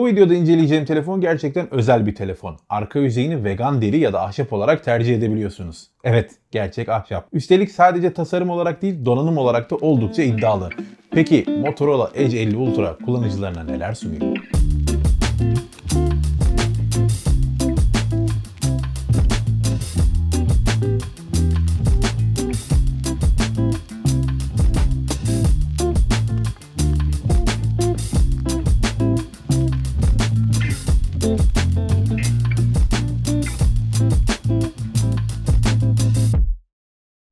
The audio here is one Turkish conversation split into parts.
Bu videoda inceleyeceğim telefon gerçekten özel bir telefon. Arka yüzeyini vegan deri ya da ahşap olarak tercih edebiliyorsunuz. Evet, gerçek ahşap. Üstelik sadece tasarım olarak değil, donanım olarak da oldukça iddialı. Peki Motorola Edge 50 Ultra kullanıcılarına neler sunuyor?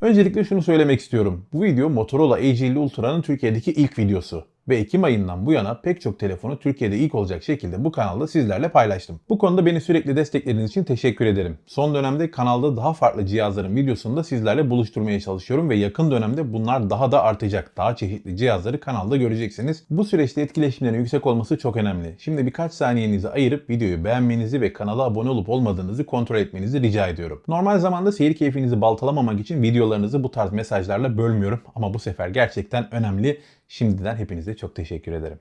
Öncelikle şunu söylemek istiyorum. Bu video Motorola Edge 50 Ultra'nın Türkiye'deki ilk videosu. Ve Ekim ayından bu yana pek çok telefonu Türkiye'de ilk olacak şekilde bu kanalda sizlerle paylaştım. Bu konuda beni sürekli desteklediğiniz için teşekkür ederim. Son dönemde kanalda daha farklı cihazların videosunu da sizlerle buluşturmaya çalışıyorum ve yakın dönemde bunlar daha da artacak. Daha çeşitli cihazları kanalda göreceksiniz. Bu süreçte etkileşimlerin yüksek olması çok önemli. Şimdi birkaç saniyenizi ayırıp videoyu beğenmenizi ve kanala abone olup olmadığınızı kontrol etmenizi rica ediyorum. Normal zamanda seyir keyfinizi baltalamamak için videolarınızı bu tarz mesajlarla bölmüyorum ama bu sefer gerçekten önemli. Şimdiden hepinize çok teşekkür ederim.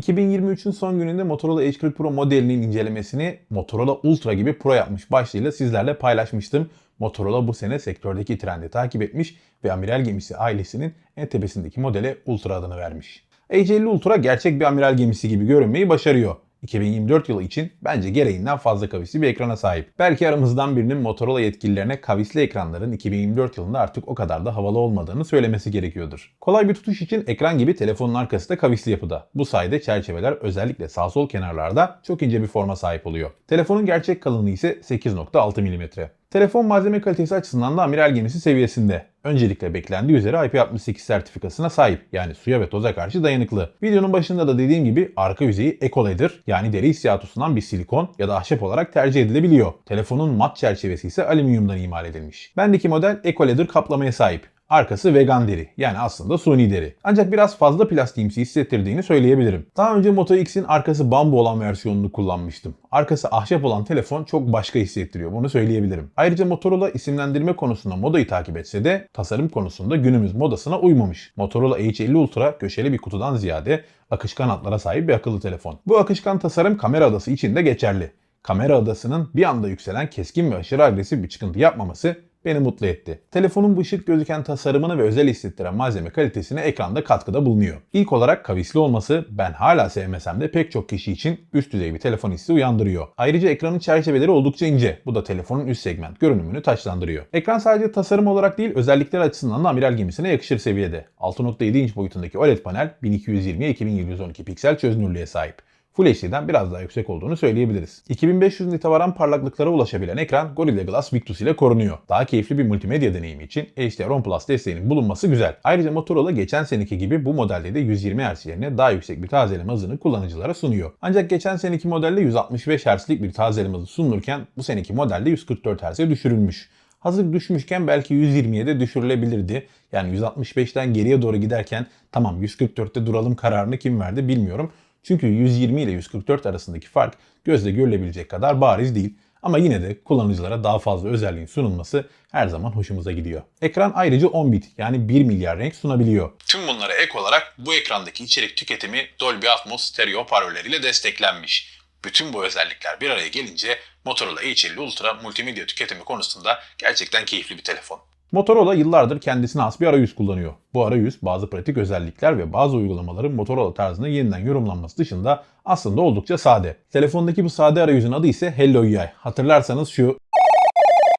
2023'ün son gününde Motorola Edge 40 Pro modelinin incelemesini Motorola Ultra gibi Pro yapmış başlığıyla sizlerle paylaşmıştım. Motorola bu sene sektördeki trendi takip etmiş ve amiral gemisi ailesinin en tepesindeki modele Ultra adını vermiş. Edge 50 Ultra gerçek bir amiral gemisi gibi görünmeyi başarıyor. 2024 yılı için bence gereğinden fazla kavisli bir ekrana sahip. Belki aramızdan birinin Motorola yetkililerine kavisli ekranların 2024 yılında artık o kadar da havalı olmadığını söylemesi gerekiyordur. Kolay bir tutuş için ekran gibi telefonun arkası da kavisli yapıda. Bu sayede çerçeveler özellikle sağ sol kenarlarda çok ince bir forma sahip oluyor. Telefonun gerçek kalınlığı ise 8.6 mm. Telefon malzeme kalitesi açısından da amiral gemisi seviyesinde. Öncelikle beklendiği üzere IP68 sertifikasına sahip yani suya ve toza karşı dayanıklı. Videonun başında da dediğim gibi arka yüzeyi Eco-Leather yani deri hissiyatı bir silikon ya da ahşap olarak tercih edilebiliyor. Telefonun mat çerçevesi ise alüminyumdan imal edilmiş. Bendeki model Eco-Leather kaplamaya sahip. Arkası vegan deri yani aslında suni deri. Ancak biraz fazla plastiğimsi hissettirdiğini söyleyebilirim. Daha önce Moto X'in arkası bambu olan versiyonunu kullanmıştım. Arkası ahşap olan telefon çok başka hissettiriyor bunu söyleyebilirim. Ayrıca Motorola isimlendirme konusunda modayı takip etse de tasarım konusunda günümüz modasına uymamış. Motorola H50 Ultra köşeli bir kutudan ziyade akışkan hatlara sahip bir akıllı telefon. Bu akışkan tasarım kamera adası için de geçerli. Kamera adasının bir anda yükselen keskin ve aşırı agresif bir çıkıntı yapmaması beni mutlu etti. Telefonun bu ışık gözüken tasarımını ve özel hissettiren malzeme kalitesine ekranda katkıda bulunuyor. İlk olarak kavisli olması ben hala sevmesem de pek çok kişi için üst düzey bir telefon hissi uyandırıyor. Ayrıca ekranın çerçeveleri oldukça ince. Bu da telefonun üst segment görünümünü taçlandırıyor. Ekran sadece tasarım olarak değil özellikler açısından da amiral gemisine yakışır seviyede. 6.7 inç boyutundaki OLED panel 1220 2712 piksel çözünürlüğe sahip. Full HD'den biraz daha yüksek olduğunu söyleyebiliriz. 2500 nite varan parlaklıklara ulaşabilen ekran Gorilla Glass Victus ile korunuyor. Daha keyifli bir multimedya deneyimi için HDR10 Plus desteğinin bulunması güzel. Ayrıca Motorola geçen seneki gibi bu modelde de 120 Hz yerine daha yüksek bir tazeleme hızını kullanıcılara sunuyor. Ancak geçen seneki modelde 165 Hz'lik bir tazeleme hızı sunulurken bu seneki modelde 144 Hz'e düşürülmüş. Hazır düşmüşken belki 120'ye de düşürülebilirdi. Yani 165'ten geriye doğru giderken tamam 144'te duralım kararını kim verdi bilmiyorum. Çünkü 120 ile 144 arasındaki fark gözle görülebilecek kadar bariz değil. Ama yine de kullanıcılara daha fazla özelliğin sunulması her zaman hoşumuza gidiyor. Ekran ayrıca 10 bit yani 1 milyar renk sunabiliyor. Tüm bunlara ek olarak bu ekrandaki içerik tüketimi Dolby Atmos stereo hoparlörleriyle desteklenmiş. Bütün bu özellikler bir araya gelince Motorola H50 Ultra multimedya tüketimi konusunda gerçekten keyifli bir telefon. Motorola yıllardır kendisine has bir arayüz kullanıyor. Bu arayüz bazı pratik özellikler ve bazı uygulamaların Motorola tarzında yeniden yorumlanması dışında aslında oldukça sade. Telefondaki bu sade arayüzün adı ise Hello UI. Hatırlarsanız şu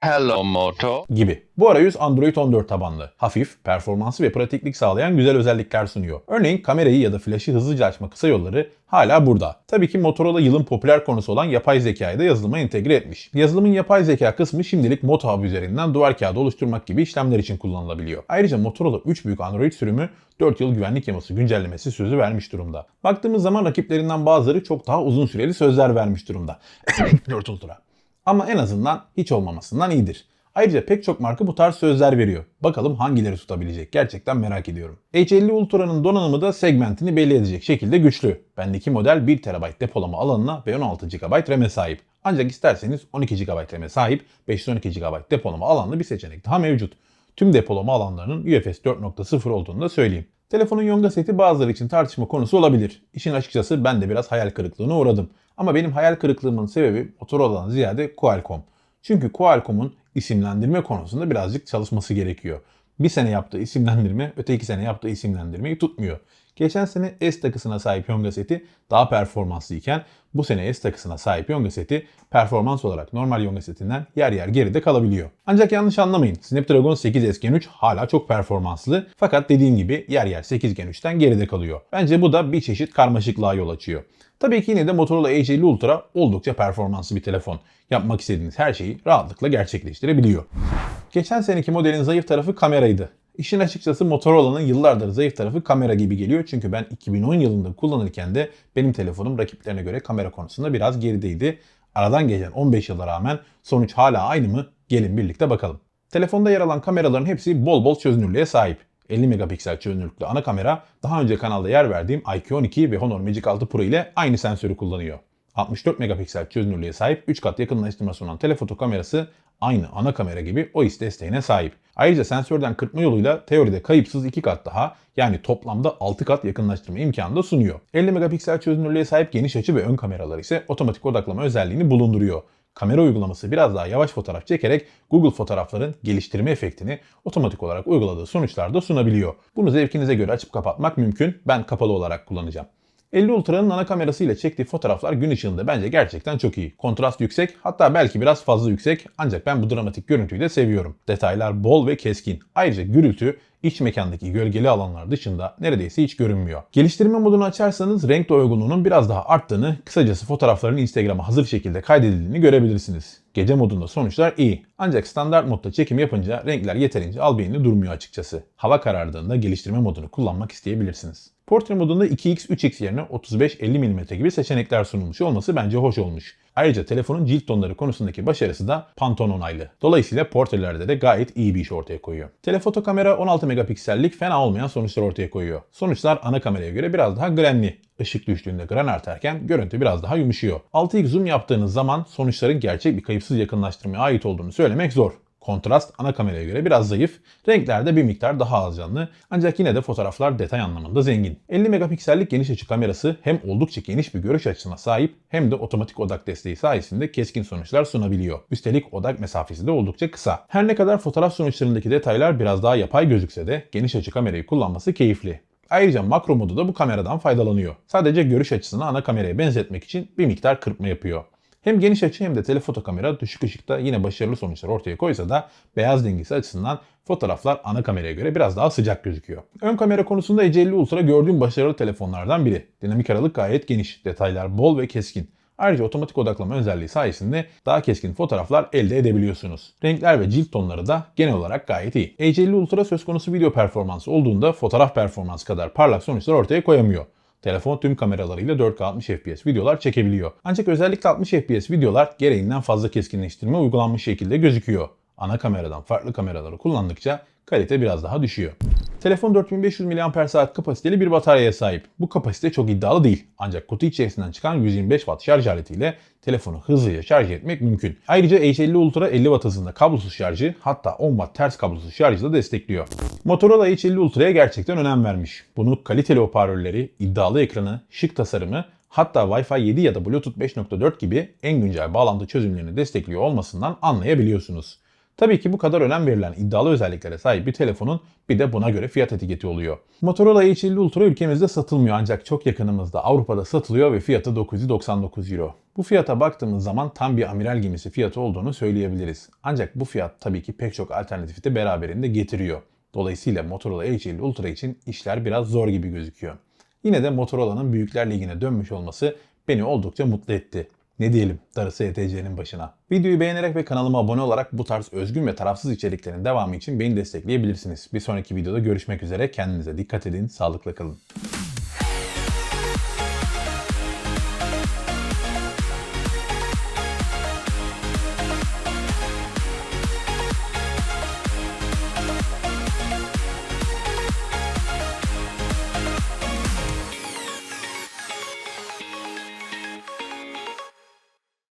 Hello Moto. gibi. Bu arayüz Android 14 tabanlı. Hafif, performansı ve pratiklik sağlayan güzel özellikler sunuyor. Örneğin kamerayı ya da flaşı hızlıca açma kısa yolları hala burada. Tabii ki Motorola yılın popüler konusu olan yapay zekayı da yazılıma entegre etmiş. Yazılımın yapay zeka kısmı şimdilik Moto Hub üzerinden duvar kağıdı oluşturmak gibi işlemler için kullanılabiliyor. Ayrıca Motorola 3 büyük Android sürümü 4 yıl güvenlik yaması güncellemesi sözü vermiş durumda. Baktığımız zaman rakiplerinden bazıları çok daha uzun süreli sözler vermiş durumda. 4 Ultra. Ama en azından hiç olmamasından iyidir. Ayrıca pek çok marka bu tarz sözler veriyor. Bakalım hangileri tutabilecek gerçekten merak ediyorum. H50 Ultra'nın donanımı da segmentini belli edecek şekilde güçlü. Bendeki model 1 TB depolama alanına ve 16 GB RAM'e sahip. Ancak isterseniz 12 GB RAM'e sahip 512 GB depolama alanlı bir seçenek daha mevcut. Tüm depolama alanlarının UFS 4.0 olduğunu da söyleyeyim. Telefonun yonga seti bazıları için tartışma konusu olabilir. İşin açıkçası ben de biraz hayal kırıklığına uğradım. Ama benim hayal kırıklığımın sebebi Motorola'dan ziyade Qualcomm. Çünkü Qualcomm'un isimlendirme konusunda birazcık çalışması gerekiyor. Bir sene yaptığı isimlendirme öteki sene yaptığı isimlendirmeyi tutmuyor. Geçen sene S takısına sahip Yonga seti daha performanslı iken bu sene S takısına sahip Yonga seti performans olarak normal Yonga setinden yer yer geride kalabiliyor. Ancak yanlış anlamayın. Snapdragon 8S Gen 3 hala çok performanslı fakat dediğim gibi yer yer 8 Gen 3'ten geride kalıyor. Bence bu da bir çeşit karmaşıklığa yol açıyor. Tabii ki yine de Motorola Edge 50 Ultra oldukça performanslı bir telefon. Yapmak istediğiniz her şeyi rahatlıkla gerçekleştirebiliyor. Geçen seneki modelin zayıf tarafı kameraydı. İşin açıkçası Motorola'nın yıllardır zayıf tarafı kamera gibi geliyor. Çünkü ben 2010 yılında kullanırken de benim telefonum rakiplerine göre kamera konusunda biraz gerideydi. Aradan geçen 15 yıla rağmen sonuç hala aynı mı? Gelin birlikte bakalım. Telefonda yer alan kameraların hepsi bol bol çözünürlüğe sahip. 50 megapiksel çözünürlüklü ana kamera daha önce kanalda yer verdiğim IQ12 ve Honor Magic 6 Pro ile aynı sensörü kullanıyor. 64 megapiksel çözünürlüğe sahip 3 kat yakınlaştırma sunan telefoto kamerası aynı ana kamera gibi OIS desteğine sahip. Ayrıca sensörden kırpma yoluyla teoride kayıpsız 2 kat daha yani toplamda 6 kat yakınlaştırma imkanı da sunuyor. 50 megapiksel çözünürlüğe sahip geniş açı ve ön kameralar ise otomatik odaklama özelliğini bulunduruyor. Kamera uygulaması biraz daha yavaş fotoğraf çekerek Google fotoğrafların geliştirme efektini otomatik olarak uyguladığı sonuçlarda sunabiliyor. Bunu zevkinize göre açıp kapatmak mümkün. Ben kapalı olarak kullanacağım. 50 Ultra'nın ana kamerası ile çektiği fotoğraflar gün ışığında bence gerçekten çok iyi. Kontrast yüksek hatta belki biraz fazla yüksek ancak ben bu dramatik görüntüyü de seviyorum. Detaylar bol ve keskin. Ayrıca gürültü iç mekandaki gölgeli alanlar dışında neredeyse hiç görünmüyor. Geliştirme modunu açarsanız renk doygunluğunun biraz daha arttığını, kısacası fotoğrafların Instagram'a hazır şekilde kaydedildiğini görebilirsiniz. Gece modunda sonuçlar iyi. Ancak standart modda çekim yapınca renkler yeterince albenili durmuyor açıkçası. Hava karardığında geliştirme modunu kullanmak isteyebilirsiniz. Portre modunda 2x 3x yerine 35-50 mm gibi seçenekler sunulmuş olması bence hoş olmuş. Ayrıca telefonun cilt tonları konusundaki başarısı da Pantone onaylı. Dolayısıyla portrelerde de gayet iyi bir iş ortaya koyuyor. Telefoto kamera 16 megapiksellik fena olmayan sonuçlar ortaya koyuyor. Sonuçlar ana kameraya göre biraz daha grenli. Işık düştüğünde gran artarken görüntü biraz daha yumuşuyor. 6x zoom yaptığınız zaman sonuçların gerçek bir kayıpsız yakınlaştırmaya ait olduğunu söylemek zor. Kontrast ana kameraya göre biraz zayıf, renkler de bir miktar daha az canlı ancak yine de fotoğraflar detay anlamında zengin. 50 megapiksellik geniş açı kamerası hem oldukça geniş bir görüş açısına sahip hem de otomatik odak desteği sayesinde keskin sonuçlar sunabiliyor. Üstelik odak mesafesi de oldukça kısa. Her ne kadar fotoğraf sonuçlarındaki detaylar biraz daha yapay gözükse de geniş açı kamerayı kullanması keyifli. Ayrıca makro modu da bu kameradan faydalanıyor. Sadece görüş açısını ana kameraya benzetmek için bir miktar kırpma yapıyor. Hem geniş açı hem de telefoto kamera düşük ışıkta yine başarılı sonuçlar ortaya koysa da beyaz dengesi açısından fotoğraflar ana kameraya göre biraz daha sıcak gözüküyor. Ön kamera konusunda EC50 Ultra gördüğüm başarılı telefonlardan biri. Dinamik aralık gayet geniş, detaylar bol ve keskin. Ayrıca otomatik odaklama özelliği sayesinde daha keskin fotoğraflar elde edebiliyorsunuz. Renkler ve cilt tonları da genel olarak gayet iyi. EC50 Ultra söz konusu video performansı olduğunda fotoğraf performansı kadar parlak sonuçlar ortaya koyamıyor. Telefon tüm kameralarıyla 4K 60 FPS videolar çekebiliyor. Ancak özellikle 60 FPS videolar gereğinden fazla keskinleştirme uygulanmış şekilde gözüküyor. Ana kameradan farklı kameraları kullandıkça kalite biraz daha düşüyor. Telefon 4500 mAh kapasiteli bir bataryaya sahip. Bu kapasite çok iddialı değil. Ancak kutu içerisinden çıkan 125 Watt şarj aletiyle telefonu hızlıca şarj etmek mümkün. Ayrıca H50 Ultra 50 Watt hızında kablosuz şarjı hatta 10 Watt ters kablosuz şarjı da destekliyor. Motorola H50 Ultra'ya gerçekten önem vermiş. Bunu kaliteli hoparlörleri, iddialı ekranı, şık tasarımı hatta Wi-Fi 7 ya da Bluetooth 5.4 gibi en güncel bağlantı çözümlerini destekliyor olmasından anlayabiliyorsunuz. Tabii ki bu kadar önem verilen iddialı özelliklere sahip bir telefonun bir de buna göre fiyat etiketi oluyor. Motorola H50 Ultra ülkemizde satılmıyor ancak çok yakınımızda Avrupa'da satılıyor ve fiyatı 999 Euro. Bu fiyata baktığımız zaman tam bir amiral gemisi fiyatı olduğunu söyleyebiliriz. Ancak bu fiyat tabii ki pek çok alternatifi de beraberinde getiriyor. Dolayısıyla Motorola H50 Ultra için işler biraz zor gibi gözüküyor. Yine de Motorola'nın Büyükler Ligi'ne dönmüş olması beni oldukça mutlu etti. Ne diyelim darısı ETC'nin başına. Videoyu beğenerek ve kanalıma abone olarak bu tarz özgün ve tarafsız içeriklerin devamı için beni destekleyebilirsiniz. Bir sonraki videoda görüşmek üzere. Kendinize dikkat edin, sağlıkla kalın.